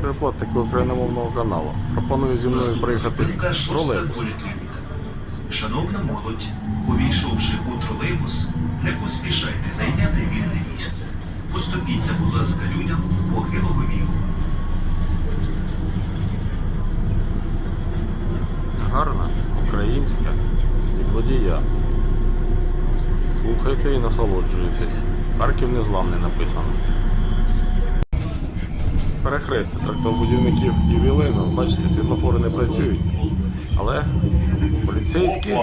Такого україномовного каналу. Пропоную зі мною проїхати з Зупинка тролейбус. Шановна молодь, увійшовши у тролейбус, не поспішайте зайняти вільне місце. Поступіться, будь ласка, людям похилого віку. Гарна, українська водія. Слухайте і насолоджуйтесь. Харків незламний написано. Перехрестя тракторбудівників і Вілину. Бачите, світлофори не працюють. Але поліцейські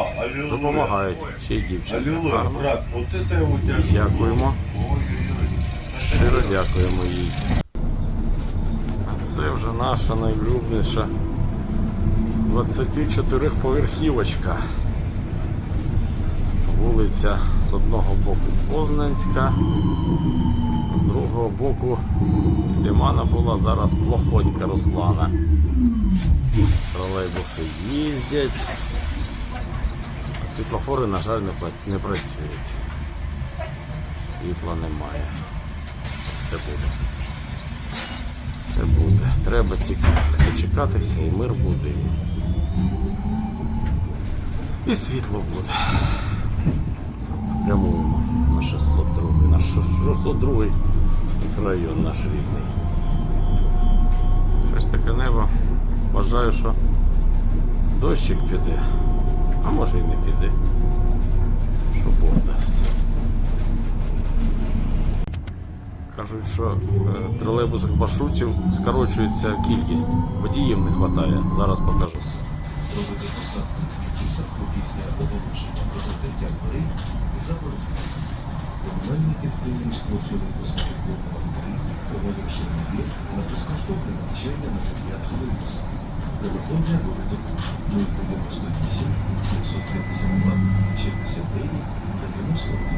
допомагають. Ще й тебя Дякуємо. Щиро дякуємо їй. А це вже наша найулюбленіша 24-поверхівочка. Вулиця з одного боку Познанська, з другого боку Димана була зараз Плохотька Руслана. Тролейбуси їздять, а світлофори, на жаль, не працюють. Світла немає. Все буде. Все буде. Треба тільки дочекатися і мир буде. І світло буде. Прямуємо на 602 на 602 мікрорайон наш рідний. Щось таке небо. Вважаю, що дощик піде, а може і не піде. Що Бог дасть. Кажуть, що е, тролейбусних маршрутів скорочується кількість. Водіїв не вистачає. Зараз покажу. Робити посадку відписанку після оголошення про закриття дверей заборонено. Комунальне підприємство номер 3 набір на безкоштовне навчання на водія тролейбуса. Телефон для довідок 098 752 69 91.